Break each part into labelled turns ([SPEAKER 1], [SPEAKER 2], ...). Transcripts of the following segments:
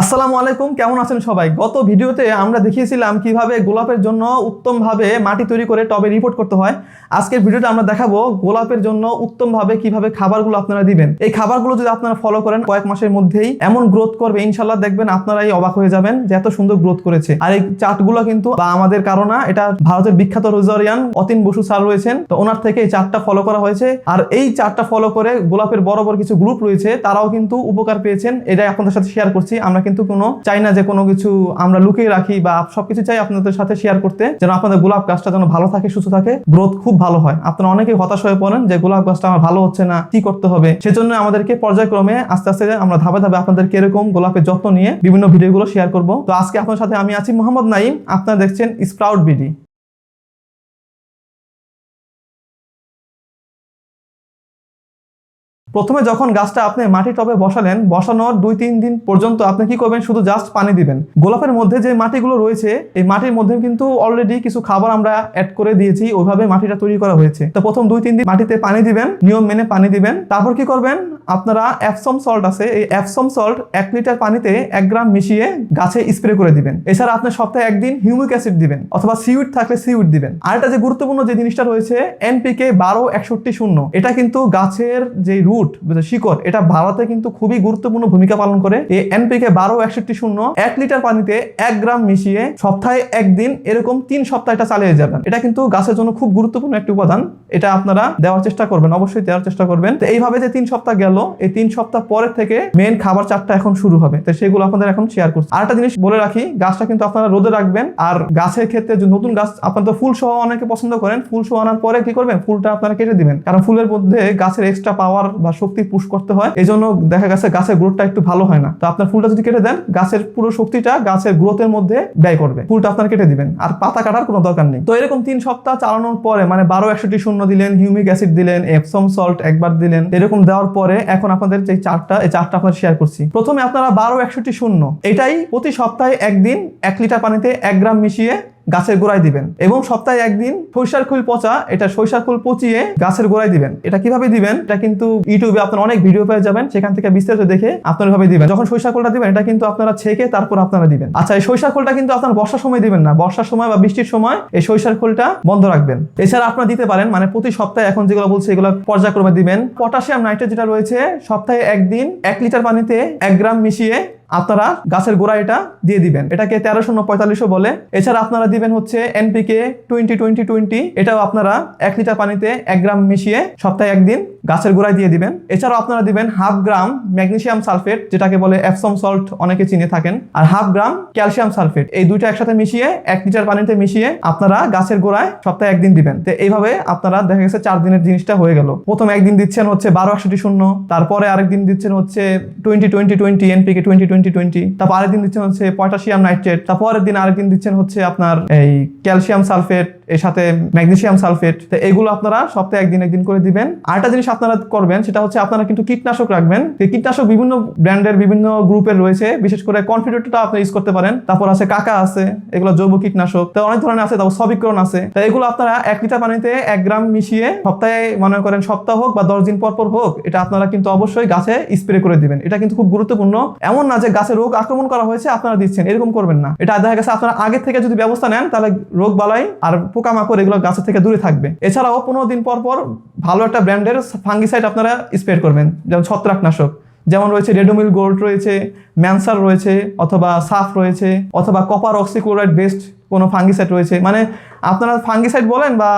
[SPEAKER 1] আসসালামু আলাইকুম, কেমন আছেন সবাই? গত ভিডিওতে আমরা দেখিয়েছিলাম কীভাবে গোলাপের জন্য উত্তমভাবে মাটি তৈরি করে টবে রিপোর্ট করতে হয়। আজকের ভিডিওতে আমরা দেখাবো গোলাপের জন্য উত্তমভাবে কীভাবে খাবারগুলো আপনারা দিবেন। এই খাবারগুলো যদি আপনারা ফলো করেন, কয়েক মাসের মধ্যেই এমন গ্রোথ করবে ইনশাল্লাহ দেখবেন আপনারাই অবাক হয়ে যাবেন যে এত সুন্দর গ্রোথ করেছে। আর এই চার্টগুলো কিন্তু বা আমাদের কারণা, এটা ভারতের বিখ্যাত রোজারিয়ান অতীন বসু স্যার রয়েছেন, তো ওনার থেকে এই চার্টটা ফলো করা হয়েছে। আর এই চার্টটা ফলো করে গোলাপের বড় বড় কিছু গ্রুপ রয়েছে, তারাও কিন্তু উপকার পেয়েছেন, এটাই আপনাদের সাথে শেয়ার করছি। আমরা কিন্তু কোনো চাই না যে কোনো কিছু আমরা লুকিয়ে রাখি বা সবকিছু চাই আপনাদের সাথে শেয়ার করতে, যেন আপনাদের গোলাপ গাছটা যেন ভালো থাকে, সুস্থ থাকে গ্রোথ খুব ভালো হয়। আপনারা অনেকেই হতাশ হয়ে পড়েন যে গোলাপ গাছটা আমার ভালো হচ্ছে না, কি করতে হবে? সেজন্য আমাদেরকে পর্যায়ক্রমে আস্তে আস্তে আমরা ধাপে ধাপে আপনাদের কীরকম গোলাপের যত্ন নিয়ে বিভিন্ন ভিডিওগুলো শেয়ার করব। তো আজকে আপনার সাথে আমি আছি মোহাম্মদ নাইম আপনারা দেখছেন স্প্রাউট বিডি প্রথমে যখন গাছটা আপনি মাটি টবে বসালেন, বসানোর দুই তিন দিন পর্যন্ত আপনি কি করবেন? শুধু জাস্ট পানি দিবেন। গোলাপের মধ্যে যে মাটিগুলো রয়েছে, এই মাটির মধ্যে কিন্তু অলরেডি কিছু খাবার আমরা অ্যাড করে দিয়েছি, ওইভাবে মাটিটা তৈরি করা হয়েছে। তো প্রথম দুই তিন দিন মাটিতে পানি দিবেন, নিয়ম মেনে পানি দিবেন। তারপর কি করবেন? আপনারা অ্যাপসম সল্ট আছে, এই অ্যাপসম সল্ট এক লিটার পানিতে এক গ্রাম মিশিয়ে গাছে স্প্রে করে দিবেন। এছাড়া আপনি সপ্তাহে একদিন হিউমিক অ্যাসিড দিবেন, অথবা সিউড থাকলে সিউড দিবেন। আর যে গুরুত্বপূর্ণ যে জিনিসটা রয়েছে এনপিকে বারো একষট্টি শূন্য। এটা কিন্তু গাছের যে রুট শিকড়, এটা বাড়াতে কিন্তু খুবই গুরুত্বপূর্ণ ভূমিকা পালন করে। এই এনপিকে বারো একষট্টি শূন্য, এক লিটার পানিতে এক গ্রাম মিশিয়ে সপ্তাহে একদিন এরকম তিন সপ্তাহ এটা চালিয়ে যাবেন। এটা কিন্তু গাছের জন্য খুব গুরুত্বপূর্ণ একটি উপাদান। এটা আপনারা দেওয়ার চেষ্টা করবেন, অবশ্যই দেওয়ার চেষ্টা করবেন। তো এইভাবে যে তিন সপ্তাহ গেল, এই তিন সপ্তাহ পরের থেকে মেন খাবার চারটা এখন শুরু হবে। তো সেগুলো আপনাদের এখন শেয়ার করছি। আরেকটা জিনিস বলে রাখি, গাছটা কিন্তু আপনারা রোদে রাখবেন। আর গাছের ক্ষেত্রে যে নতুন গাছ, আপনারা তো ফুল সহ অনেকে পছন্দ করেন। ফুল সহ আনার পরে কি করবেন? ফুলটা আপনারা কেটে দিবেন। কারণ ফুলের মধ্যে গাছের এক্সট্রা পাওয়ার বা শক্তি পুশ করতে হয়। এই জন্য দেখা গেছে গাছের গ্রোথটা একটু ভালো হয় না। তো আপনার ফুলটা যদি কেটে দেন, গাছের পুরো শক্তিটা গাছের গ্রোথের মধ্যে ব্যয় করবে। ফুলটা আপনারা কেটে দিবেন। আর পাতা কাটার কোনো দরকার নেই। তো এরকম তিন সপ্তাহ চালানোর পরে মানে বারো একষট্টি শূন্য দিলেন হিউমিক অ্যাসিড দিলেন এপসম সল্ট একবার দিলেন, এরকম দেওয়ার পরে এখন আপনাদের যে চারটা, এই চারটা আপনার শেয়ার করছি। প্রথমে আপনারা বারো একষট্টি শূন্য, এটাই প্রতি সপ্তাহে একদিন এক লিটার পানিতে এক গ্রাম মিশিয়ে গাছের গোড়ায় দিবেন। এবং সপ্তাহে একদিন সরিষার ফুল পচা, এটা সরিষার ফুল পচিয়ে গাছের গোড়ায় দিবেন। এটা কীভাবে দিবেন? এটা কিন্তু ইউটিউবে আপনার অনেক ভিডিও পেয়ে যাবেন। সেখান থেকে বিস্তারিত দেখে আপনারা এভাবে দিবেন। যখন সরিষার খোলটা দিবেন, এটা কিন্তু আপনারা ছেঁকে তারপর আপনারা দিবেন। আচ্ছা এই সরিষার খোলটা কিন্তু আপনার বর্ষার সময় দিবেন না। বর্ষার সময় বা বৃষ্টির সময় এই সরিষার খোলটা বন্ধ রাখবেন। এছাড়া আপনারা দিতে পারেন মানে প্রতি সপ্তাহে এখন যেগুলো বলছে, এগুলো পর্যায়ক্রমে দিবেন। পটাশিয়াম নাইট্রেট যেটা রয়েছে, সপ্তাহে একদিন এক লিটার পানিতে এক গ্রাম মিশিয়ে আপনারা গাছের গোড়া এটা দিয়ে দিবেন। এটাকে তেরো শূন্য পঁয়তাল্লিশও বলে। এছাড়া আপনারা দিবেন হচ্ছে এনপিকে টোয়েন্টি টোয়েন্টি টোয়েন্টি এটাও আপনারা এক লিটার পানিতে এক গ্রাম মিশিয়ে সপ্তাহে একদিন গাছের গোড়ায় দিয়ে দিবেন। এছাড়াও আপনারা দিবেন হাফ গ্রাম ম্যাগনেসিয়াম সালফেট, যেটাকে বলে এপসম সল্ট অনেকে চিনে থাকেন। আর হাফ গ্রাম ক্যালসিয়াম সালফেট, এই দুইটা একসাথে মিশিয়ে এক লিটার পানিতে মিশিয়ে আপনারা গাছের গোড়ায় সপ্তাহে একদিন দিবেন। তো এইভাবে আপনারা দেখা গেছে চার দিনের জিনিসটা হয়ে গেল। প্রথম একদিন দিচ্ছেন হচ্ছে বারো একষট্টি শূন্য, তারপরে আরেকদিন দিচ্ছেন হচ্ছে twenty twenty twenty NPK twenty twenty twenty, তারপর আরেকদিন দিচ্ছেন হচ্ছে পটাশিয়াম নাইট্রেট, তারপরের দিন আরেকদিন দিচ্ছেন হচ্ছে আপনার এই ক্যালসিয়াম সালফেট, এর সাথে ম্যাগনেসিয়াম সালফেট। তো এগুলো আপনারা সপ্তাহে একদিন একদিন করে দিবেন। আরেকটা জিনিস আপনারা করবেন সেটা হচ্ছে আপনারা কিন্তু কীটনাশক রাখবেন। কীটনাশক বিভিন্ন ব্র্যান্ডের বিভিন্ন গ্রুপের রয়েছে। বিশেষ করে কনফিডেন্টটা আপনি ইউজ করতে পারেন। তারপর আছে কাকা আছে, এগুলো জৈব কীটনাশক। তো অনেক ধরনের আছে, তারপর সবিকরণ আছে। তো এগুলো আপনারা এক লিটার পানিতে এক গ্রাম মিশিয়ে সপ্তাহে মনে করেন সপ্তাহ হোক বা দশ দিন পর পর হোক, এটা আপনারা কিন্তু অবশ্যই গাছে স্প্রে করে দিবেন। এটা কিন্তু খুব গুরুত্বপূর্ণ। এমন না যে গাছে রোগ আক্রমণ করা হয়েছে, আপনারা দিচ্ছেন, এরকম করবেন না। এটা দেখা গেছে আপনারা আগে থেকে যদি ব্যবস্থা নেন, তাহলে রোগ বালাই আর পোকামাকড় এগুলো গাছের থেকে দূরে থাকবে। এছাড়াও পনেরো দিন পর পর ভালো একটা ব্র্যান্ডের ফাঙ্গিসাইড আপনারা স্প্রে করবেন, যেমন ছত্রাকনাশক, যেমন রয়েছে রেডোমিল গোল্ড রয়েছে, ম্যানসার রয়েছে, অথবা সাফ রয়েছে, অথবা কপার অক্সিক্লোরাইড বেস্ট কোনো ফাঙ্গিসাইড রয়েছে। মানে আপনারা ফাঙ্গিসাইড বলেন বা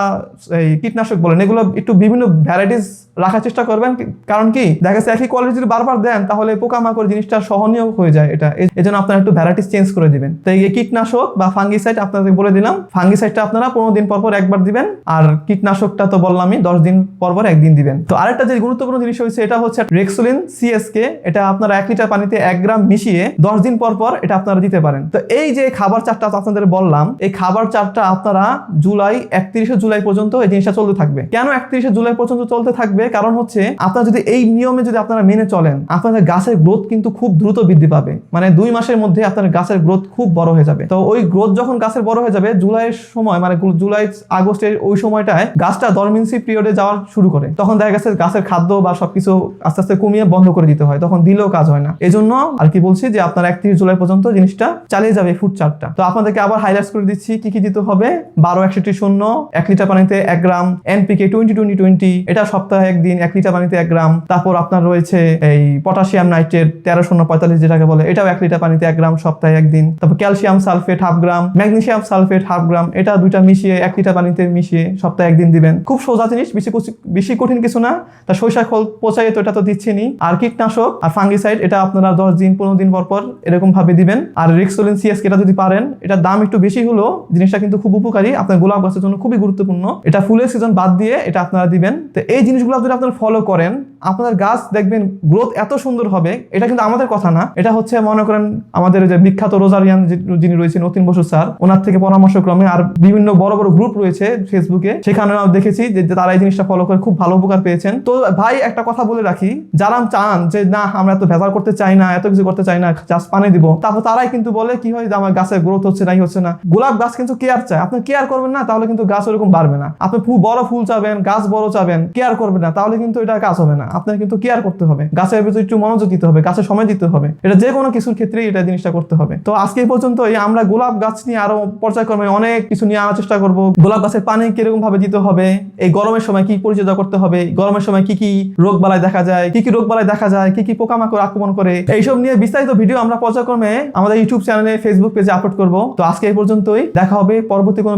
[SPEAKER 1] এই কীটনাশক বলেন, এগুলো একটু বিভিন্ন ভ্যারাইটিস রাখার চেষ্টা করবেন। কারণ কি, দেখা যাচ্ছে একই কোয়ালিটি যদি বারবার দেন, তাহলে পোকামাকড় জিনিসটা সহনীয় হয়ে যায় এটা। এই জন্য আপনারা একটু ভ্যারাইটিস চেঞ্জ করে দিবেন। তো এই কীটনাশক বা ফাঙ্গিসাইড আপনাদের বলে দিলাম ফাঙ্গিসাইডটা আপনারা পনেরো দিন পর পর একবার দিবেন, আর কীটনাশকটা তো বললামই, দশ দিন পর পর একদিন দিবেন। তো আরেকটা যে গুরুত্বপূর্ণ জিনিস হয়েছে, এটা হচ্ছে রেক্সোলিন সিএসকে এটা আপনারা এক লিটার পানিতে এক গ্রাম মিশিয়ে দশ দিন পর পর এটা আপনারা দিতে পারেন। তো এই যে খাবার চারটা আপনাদের বললাম, এই খাবার চারটা আপনারা জুলাই, একত্রিশে জুলাই পর্যন্ত এই জিনিসটা চলতে থাকবে। কেন একত্রিশে জুলাই পর্যন্ত চলতে থাকবে? কারণ হচ্ছে আপনারা যদি এই নিয়মে যদি আপনারা মেনে চলেন, আপনাদের গাছের গ্রোথ কিন্তু খুব দ্রুত বৃদ্ধি পাবে। মানে দুই মাসের মধ্যে আপনার গাছের গ্রোথ খুব বড় হয়ে যাবে। তো ওই গ্রোথ যখন গাছের বড় হয়ে যাবে, জুলাইয়ের সময় মানে জুলাই, আগস্টের ওই সময়টায় গাছটা ডরমেন্সি পিরিয়ডে যাওয়ার শুরু করে। তখন দেখা গেছে গাছের খাদ্য বা সবকিছু আস্তে আস্তে কমিয়ে বন্ধ করে দিতে হয়। তখন দিলেও কাজ হয় না। এজন্য আর কি বলছি যে আপনার একত্রিশ জুলাই পর্যন্ত জিনিসটা চালিয়ে যাবে ফুড চার্টটা তো আপনাদেরকে আবার হাইলাইট করে দিচ্ছি, কি কি দিতে হবে? বারো একষট্টি শূন্য, এক লিটার পানিতে এক gram NPK twenty twenty twenty এটা সপ্তাহে একদিন এক লিটার পানিতে এক গ্রাম। তারপর আপনার রয়েছে এই পটাশিয়াম নাইট্রেট তেরো শূন্য পঁয়তাল্লিশ যেটাকে বলে, এটাও এক লিটার পানিতে এক গ্রাম সপ্তাহে একদিন। তারপর calcium sulphate half gram, magnesium sulphate half gram, এটা দুইটা মিশিয়ে এক লিটার পানিতে মিশিয়ে সপ্তাহে একদিন দিবেন। খুব সোজা জিনিস, বেশি বেশি কঠিন কিছু না। তা সরিষা খোল পচাই, তো এটা তো দিচ্ছেনি। আর কীটনাশক আর ফাঙ্গিসাইড, এটা আপনারা দশ দিন, পনেরো দিন পর পর এরকম ভাবে দিবেন। আর রিক্সোলিন সিএস এটা যদি পারেন, এটার দাম একটু বেশি হলো জিনিসটা কিন্তু খুব উপকারী। আপনার গোলাপ গাছের জন্য খুবই গুরুত্বপূর্ণ। এটা ফুলের সিজন বাদ দিয়ে এটা আপনারা দিবেন। তো এই জিনিসগুলো যদি আপনারা ফলো করেন আপনার গাছ দেখবেন গ্রোথ এত সুন্দর হবে, এটা কিন্তু আমাদের কথা না। এটা হচ্ছে মনে করেন আমাদের যে বিখ্যাত রোজারিয়ান যিনি রয়েছেন, অতীন বসু স্যার, ওনার থেকে পরামর্শক্রমে আর বিভিন্ন বড় বড় গ্রুপ রয়েছে ফেসবুকে সেখানে দেখেছি যে তারা এই জিনিসটা ফলো করে খুব ভালো উপকার পেয়েছেন। তো ভাই, একটা কথা বলে রাখি, যারা চান যে, না, আমরা এত ভেজাল করতে চাই না, এত কিছু করতে চাই না চাষ পানি দিব, তারপর তারাই কিন্তু বলে, কি হয় যে আমার গাছের গ্রোথ হচ্ছে নাই হচ্ছে না। গোলাপ গাছ কিন্তু কেয়ার চায়। আপনার কেয়ার করবেন না, তাহলে কিন্তু গাছ ওরকম বাড়বে না। আপনি বড় ফুল চাবেন, গাছ বড় চাবেন কেয়ার করবেন না, তাহলে কিন্তু এটা কাজ হবে না। আপনার কিন্তু কেয়ার করতে হবে। গাছের ভিতরে একটু মনোযোগ দিতে হবে গাছের সময় দিতে হবে। এটা যে কোনো কিছুর ক্ষেত্রেই এটা জিনিসটা করতে হবে। তো আজকে এই আমরা গোলাপ গাছ নিয়ে আরও পর্যায়ক্রমে অনেক কিছু নিয়ে আনার চেষ্টা করব। গোলাপ গাছের পানি কীরকম ভাবে দিতে হবে, এই গরমের সময় কি পরিচর্যা করতে হবে, গরমের সময় কি কি রোগ বালাই দেখা যায়, কি কি রোগ বালাই দেখা যায়, কি কি পোকামাকড় আক্রমণ করে, এইসব নিয়ে বিস্তারিত ভিডিও আমরা পর্যায়ক্রমে আমাদের ইউটিউব চ্যানেলে ফেসবুক পেজে আপলোড করব। তো আজকে এই পর্যন্তই, দেখা হবে পরবর্তী কোনো